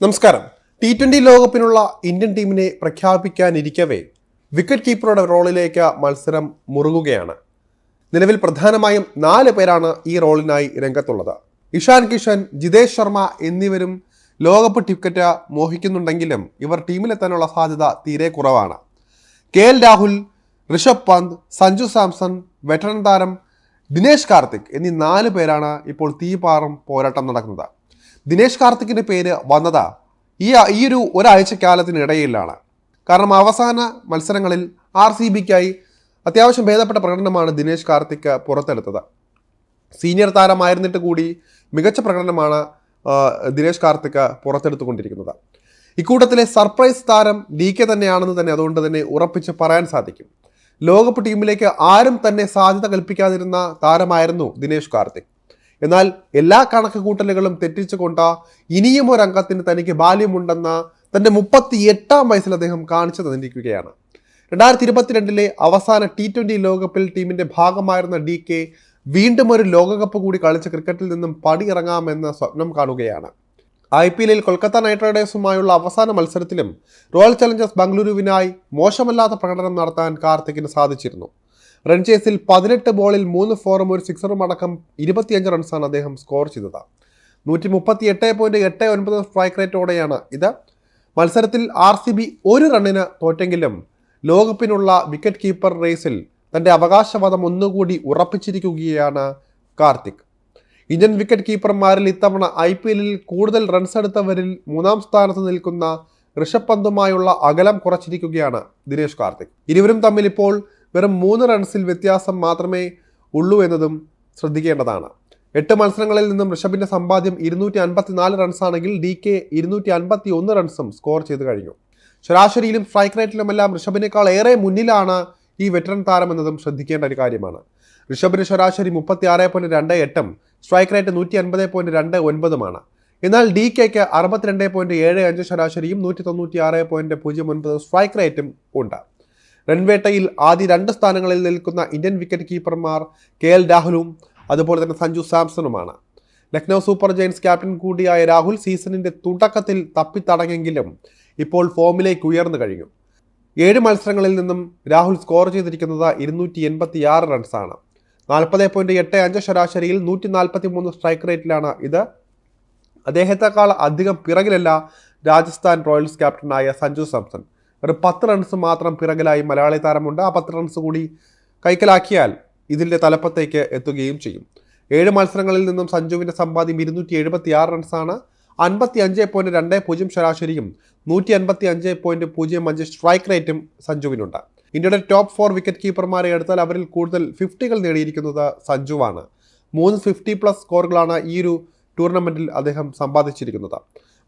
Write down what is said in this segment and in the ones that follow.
നമസ്കാരം. T twenty ലോകകപ്പിനുള്ള Indian ടീമിനെ പ്രഖ്യാപിക്കാനിരിക്കവേ wicket കീപ്പറുടെ റോളിലേക്ക് മത്സരം മുറുകുകയാണ്. നിലവിൽ പ്രധാനമായും നാല് പേരാണ് ഈ റോളിനായി രംഗത്തുള്ളത്. ഇഷാൻ കിഷൻ ജിതേഷ് ശർമ്മ എന്നിവരും ലോകകപ്പ് ടിക്കറ്റ് മോഹിക്കുന്നുണ്ടെങ്കിലും ഇവർ ടീമിലെത്താനുള്ള സാധ്യത തീരെ കുറവാണ്. K L Rahul Rishabh Pant Sanju Samson veteran താരം ദിനേശ് കാർത്തിക് എന്നീ നാല് പേരാണ് ഇപ്പോൾ തീപാറും പോരാട്ടം നടക്കുന്നത്. ദിനേശ് കാർത്തിക്കിന്റെ പേര് വന്നത് ഈ ഈ ഒരു ഒരാഴ്ചക്കാലത്തിനിടയിലാണ്. കാരണം അവസാന മത്സരങ്ങളിൽ ആർ സി ബിക്കായി അത്യാവശ്യം ഭേദപ്പെട്ട പ്രകടനമാണ് ദിനേശ് കാർത്തിക് പുറത്തെടുത്തത്. സീനിയർ താരമായിരുന്നിട്ട് കൂടി മികച്ച പ്രകടനമാണ് ദിനേശ് കാർത്തിക് പുറത്തെടുത്തുകൊണ്ടിരിക്കുന്നത്. ഇക്കൂട്ടത്തിലെ സർപ്രൈസ് താരം ഡി കെ തന്നെയാണെന്ന് തന്നെ അതുകൊണ്ട് തന്നെ ഉറപ്പിച്ച് പറയാൻ സാധിക്കും. ലോകകപ്പ് ടീമിലേക്ക് ആരും തന്നെ സാധ്യത കൽപ്പിക്കാതിരുന്ന താരമായിരുന്നു ദിനേശ് കാർത്തിക്. എന്നാൽ എല്ലാ കണക്ക് കൂട്ടലുകളും തെറ്റിച്ചുകൊണ്ട് ഇനിയും ഒരു അംഗത്തിന് തനിക്ക് ബാല്യമുണ്ടെന്ന തന്റെ മുപ്പത്തി എട്ടാം വയസ്സിൽ അദ്ദേഹം കാണിച്ചു തന്നിരിക്കുകയാണ് രണ്ടായിരത്തി ഇരുപത്തിരണ്ടിലെ അവസാന ടി ട്വന്റി ലോകകപ്പിൽ ടീമിന്റെ ഭാഗമായിരുന്ന ഡി കെ വീണ്ടും ഒരു ലോകകപ്പ് കൂടി കളിച്ച് ക്രിക്കറ്റിൽ നിന്നും പടിയിറങ്ങാമെന്ന സ്വപ്നം കാണുകയാണ്. ഐ പി എല്ലിൽ കൊൽക്കത്ത നൈറ്റ് റൈഡേഴ്സുമായുള്ള അവസാന മത്സരത്തിലും റോയൽ ചലഞ്ചേഴ്സ് ബംഗളൂരുവിനായി മോശമല്ലാത്ത പ്രകടനം നടത്താൻ കാർത്തിക്കിന് സാധിച്ചിരുന്നു. റൺ ചേസിൽ പതിനെട്ട് ബോളിൽ മൂന്ന് ഫോറും ഒരു സിക്സറും അടക്കം ഇരുപത്തിയഞ്ച് റൺസാണ് അദ്ദേഹം സ്കോർ ചെയ്തത്. നൂറ്റി മുപ്പത്തി എട്ട് പോയിന്റ് എട്ട് ഒൻപത് സ്ട്രൈക്ക് റേറ്റോടെയാണ് ഇത്. മത്സരത്തിൽ ആർ സി ബി ഒരു റണ്ണിന് തോറ്റെങ്കിലും ലോകകപ്പിനുള്ള വിക്കറ്റ് കീപ്പർ റേസിൽ തന്റെ അവകാശവാദം ഒന്നുകൂടി ഉറപ്പിച്ചിരിക്കുകയാണ് കാർത്തിക്. ഇന്ത്യൻ വിക്കറ്റ് കീപ്പർമാരിൽ ഇത്തവണ ഐ പി എല്ലിൽ കൂടുതൽ റൺസ് എടുത്തവരിൽ മൂന്നാം സ്ഥാനത്ത് നിൽക്കുന്ന ഋഷഭ് പന്തുമായുള്ള അകലം കുറച്ചിരിക്കുകയാണ് ദിനേശ് കാർത്തിക്. ഇരുവരും തമ്മിൽ ഇപ്പോൾ വെറും മൂന്ന് റൺസിൽ വ്യത്യാസം മാത്രമേ ഉള്ളൂ എന്നതും ശ്രദ്ധിക്കേണ്ടതാണ്. എട്ട് മത്സരങ്ങളിൽ നിന്നും ഋഷഭിന്റെ സമ്പാദ്യം ഇരുന്നൂറ്റി അൻപത്തിനാല് റൺസാണെങ്കിൽ ഡി കെ ഇരുന്നൂറ്റി അൻപത്തി ഒന്ന് റൺസും സ്കോർ ചെയ്തു കഴിഞ്ഞു. ശരാശരിയിലും സ്ട്രൈക്ക് റേറ്റിലുമെല്ലാം ഋഷഭിനേക്കാൾ ഏറെ മുന്നിലാണ് ഈ വെറ്ററൻ താരം എന്നതും ശ്രദ്ധിക്കേണ്ട ഒരു കാര്യമാണ്. ഋഷഭിന് ശരാശരി മുപ്പത്തി ആറ് പോയിന്റ് രണ്ട് എട്ടും സ്ട്രൈക്ക് റേറ്റ് നൂറ്റി അൻപത് പോയിന്റ് രണ്ട് ഒൻപതുമാണ്. എന്നാൽ ഡി കെക്ക് അറുപത്തിരണ്ട് പോയിന്റ് ഏഴ് അഞ്ച് ശരാശരിയും നൂറ്റി തൊണ്ണൂറ്റി ആറ് പോയിന്റ് പൂജ്യം ഒൻപത് സ്ട്രൈക്ക് റേറ്റും ഉണ്ട്. റൺവേട്ടയിൽ ആദ്യ രണ്ട് സ്ഥാനങ്ങളിൽ നിൽക്കുന്ന ഇന്ത്യൻ വിക്കറ്റ് കീപ്പർമാർ കെ എൽ രാഹുലും അതുപോലെ തന്നെ സഞ്ജു സാംസണുമാണ്. ലക്നൗ സൂപ്പർ ജയൻസ് ക്യാപ്റ്റൻ കൂടിയായ രാഹുൽ സീസണിന്റെ തുടക്കത്തിൽ തപ്പിത്തടങ്ങെങ്കിലും ഇപ്പോൾ ഫോമിലേക്ക് ഉയർന്നു കഴിഞ്ഞു. ഏഴ് മത്സരങ്ങളിൽ നിന്നും രാഹുൽ സ്കോർ ചെയ്തിരിക്കുന്നത് ഇരുന്നൂറ്റി എൺപത്തി ആറ് റൺസാണ് നാൽപ്പത് പോയിന്റ് എട്ട് അഞ്ച് ശരാശരിയിൽ നൂറ്റി നാൽപ്പത്തി മൂന്ന് സ്ട്രൈക്ക് റേറ്റിലാണ് ഇത്. അദ്ദേഹത്തെക്കാൾ അധികം പിറകിലല്ല രാജസ്ഥാൻ റോയൽസ് ക്യാപ്റ്റനായ സഞ്ജു സാംസൺ. ഒരു പത്ത് റൺസ് മാത്രം പിറകിലായി മലയാളി താരമുണ്ട്. ആ പത്ത് റൺസ് കൂടി കൈക്കലാക്കിയാൽ ഇതിന്റെ തലപ്പത്തേക്ക് എത്തുകയും ചെയ്യും. ഏഴ് മത്സരങ്ങളിൽ നിന്നും സഞ്ജുവിന്റെ സമ്പാദ്യം ഇരുന്നൂറ്റി എഴുപത്തി ആറ് റൺസാണ് അൻപത്തി അഞ്ച് പോയിന്റ് രണ്ട് പൂജ്യം ശരാശരിയും നൂറ്റി അൻപത്തി അഞ്ച് പോയിന്റ് പൂജ്യം അഞ്ച് സ്ട്രൈക്ക് റേറ്റും സഞ്ജുവിനുണ്ട്. ഇന്ത്യയുടെ ടോപ്പ് ഫോർ വിക്കറ്റ് കീപ്പർമാരെ എടുത്താൽ അവരിൽ കൂടുതൽ ഫിഫ്റ്റികൾ നേടിയിരിക്കുന്നത് സഞ്ജുവാണ്. മൂന്ന് ഫിഫ്റ്റി പ്ലസ് സ്കോറുകളാണ് ഈ ഒരു ടൂർണമെന്റിൽ അദ്ദേഹം സമ്പാദിച്ചിരിക്കുന്നത്.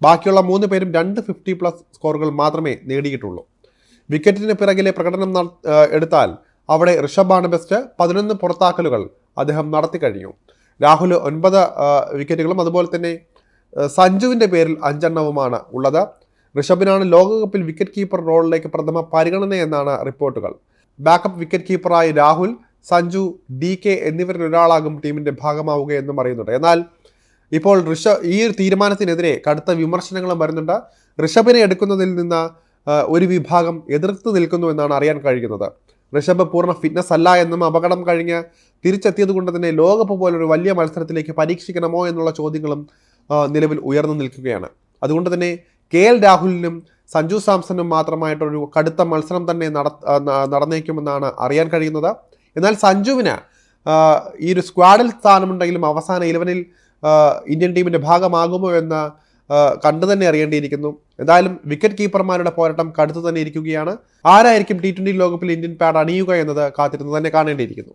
ബാക്കിയുള്ള മൂന്ന് പേരും രണ്ട് ഫിഫ്റ്റി പ്ലസ് സ്കോറുകൾ മാത്രമേ നേടിയിട്ടുള്ളൂ. വിക്കറ്റിന് പിറകിലെ പ്രകടനം എടുത്താൽ അവിടെ ഋഷഭാണ് ബെസ്റ്റ് പതിനൊന്ന് പുറത്താക്കലുകൾ അദ്ദേഹം നടത്തി കഴിഞ്ഞു. രാഹുൽ ഒൻപത് വിക്കറ്റുകളും അതുപോലെ തന്നെ സഞ്ജുവിന്റെ പേരിൽ അഞ്ചെണ്ണവുമാണ് ഉള്ളത്. ഋഷഭിനാണ് ലോകകപ്പിൽ വിക്കറ്റ് കീപ്പർ റോളിലേക്ക് പ്രഥമ പരിഗണന എന്നാണ് റിപ്പോർട്ടുകൾ ബാക്കപ്പ് വിക്കറ്റ് കീപ്പറായി രാഹുൽ സഞ്ജു ഡി കെ എന്നിവരിൽ ഒരാളാകും ടീമിന്റെ ഭാഗമാവുക എന്നും അറിയുന്നുണ്ട് എന്നാൽ ഇപ്പോൾ ഋഷഭ് ഈ ഒരു തീരുമാനത്തിനെതിരെ കടുത്ത വിമർശനങ്ങളും വരുന്നുണ്ട്. ഋഷഭിനെ എടുക്കുന്നതിൽ നിന്ന് ഒരു വിഭാഗം എതിർത്ത് നിൽക്കുന്നു എന്നാണ് അറിയാൻ കഴിയുന്നത്. ഋഷഭ് പൂർണ ഫിറ്റ്നസ് അല്ല എന്നും അപകടം കഴിഞ്ഞ് തിരിച്ചെത്തിയത് കൊണ്ട് തന്നെ ലോകകപ്പ് പോലൊരു വലിയ മത്സരത്തിലേക്ക് പരീക്ഷിക്കണമോ എന്നുള്ള ചോദ്യങ്ങളും നിലവിൽ ഉയർന്നു നിൽക്കുകയാണ്. അതുകൊണ്ട് തന്നെ കെ എൽ രാഹുലിനും സഞ്ജു സാംസണും മാത്രമായിട്ടൊരു കടുത്ത മത്സരം തന്നെ നട നടന്നേക്കുമെന്നാണ് അറിയാൻ കഴിയുന്നത്. എന്നാൽ സഞ്ജുവിന് ഈ ഒരു സ്ക്വാഡിൽ സ്ഥാനമുണ്ടെങ്കിലും അവസാന ഇലവനിൽ ഇന്ത്യൻ ടീമിന്റെ ഭാഗമാകുമോ എന്ന് കണ്ടു തന്നെ അറിയേണ്ടിയിരിക്കുന്നു. എന്തായാലും വിക്കറ്റ് കീപ്പർമാരുടെ പോരാട്ടം കടുത്തു തന്നെ ഇരിക്കുകയാണ്. ആരായിരിക്കും ടി ട്വന്റി ലോകകപ്പിൽ ഇന്ത്യൻ പാഡ് അണിയുക എന്നത് കാത്തിരുന്ന് തന്നെ കാണേണ്ടിയിരിക്കുന്നു.